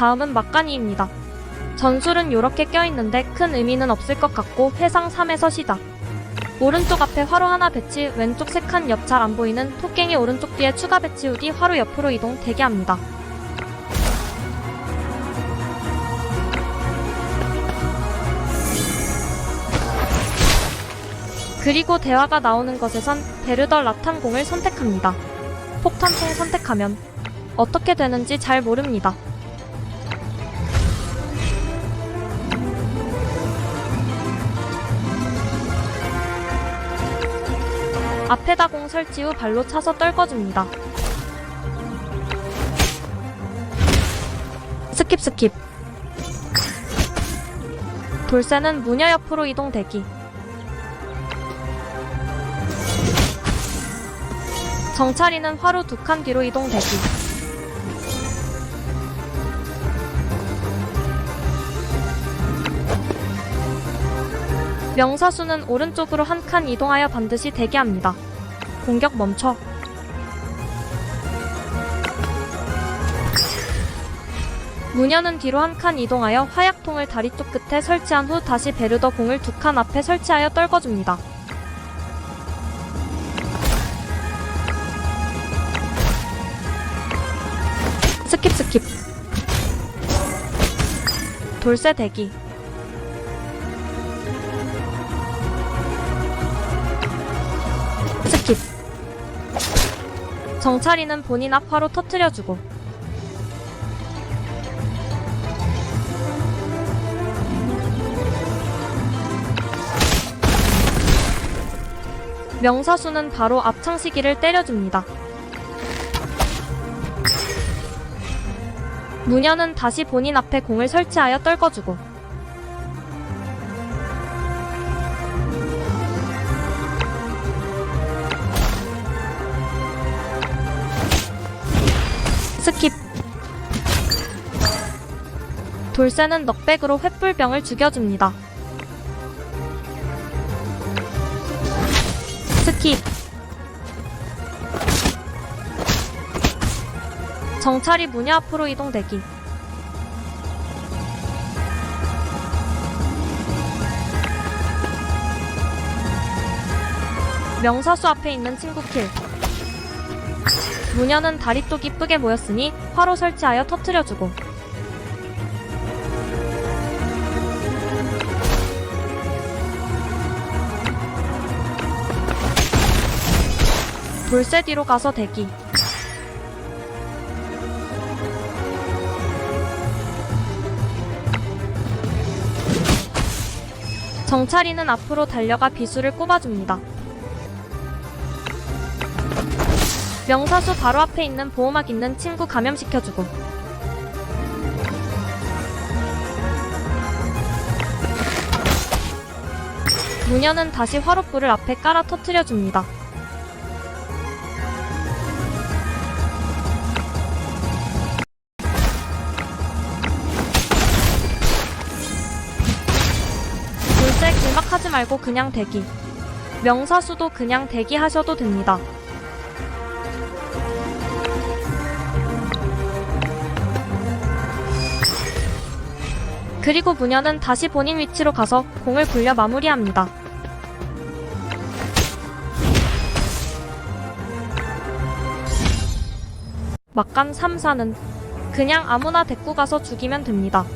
다음은 막간이입니다. 전술은 요렇게 껴있는데 큰 의미는 없을 것 같고 해상 3에서 시작. 오른쪽 앞에 화로 하나 배치, 왼쪽 세 칸 옆 잘 안 보이는 토깽이 오른쪽 뒤에 추가 배치 후 뒤 화로 옆으로 이동 대기합니다. 그리고 대화가 나오는 것에선 베르더 라탄공을 선택합니다. 폭탄통 선택하면 어떻게 되는지 잘 모릅니다. 앞에다 공 설치 후 발로 차서 떨궈줍니다. 스킵 스킵. 돌쇠는 무녀 옆으로 이동 대기. 정찰이는 화로 두 칸 뒤로 이동 대기 명사수는 오른쪽으로 한 칸 이동하여 반드시 대기합니다. 공격 멈춰. 무녀는 뒤로 한 칸 이동하여 화약통을 다리 쪽 끝에 설치한 후 다시 베르더 공을 두 칸 앞에 설치하여 떨궈줍니다. 스킵 스킵. 돌쇠 대기. 정찰이는 본인 앞화로 터트려주고. 명사수는 바로 앞창시기를 때려줍니다. 무녀는 다시 본인 앞에 공을 설치하여 떨궈주고. 스킵. 돌쇠는 넉백으로 횃불병을 죽여줍니다. 스킵. 정찰이 무녀 앞으로 이동 대기. 명사수 앞에 있는 친구 킬. 무녀는 다리 쪽 이쁘게 모였으니 화로 설치하여 터트려주고. 돌쇠 뒤로 가서 대기. 정찰이는 앞으로 달려가 비수를 꼽아줍니다. 명사수 바로 앞에 있는 보호막 있는 친구 감염시켜주고 무녀는 다시 화롯불을 앞에 깔아 터트려줍니다. 물색 길막하지 말고 그냥 대기. 명사수도 그냥 대기하셔도 됩니다. 그리고 무녀는 다시 본인 위치로 가서 공을 굴려 마무리합니다. 막간 3사는 그냥 아무나 데리고 가서 죽이면 됩니다.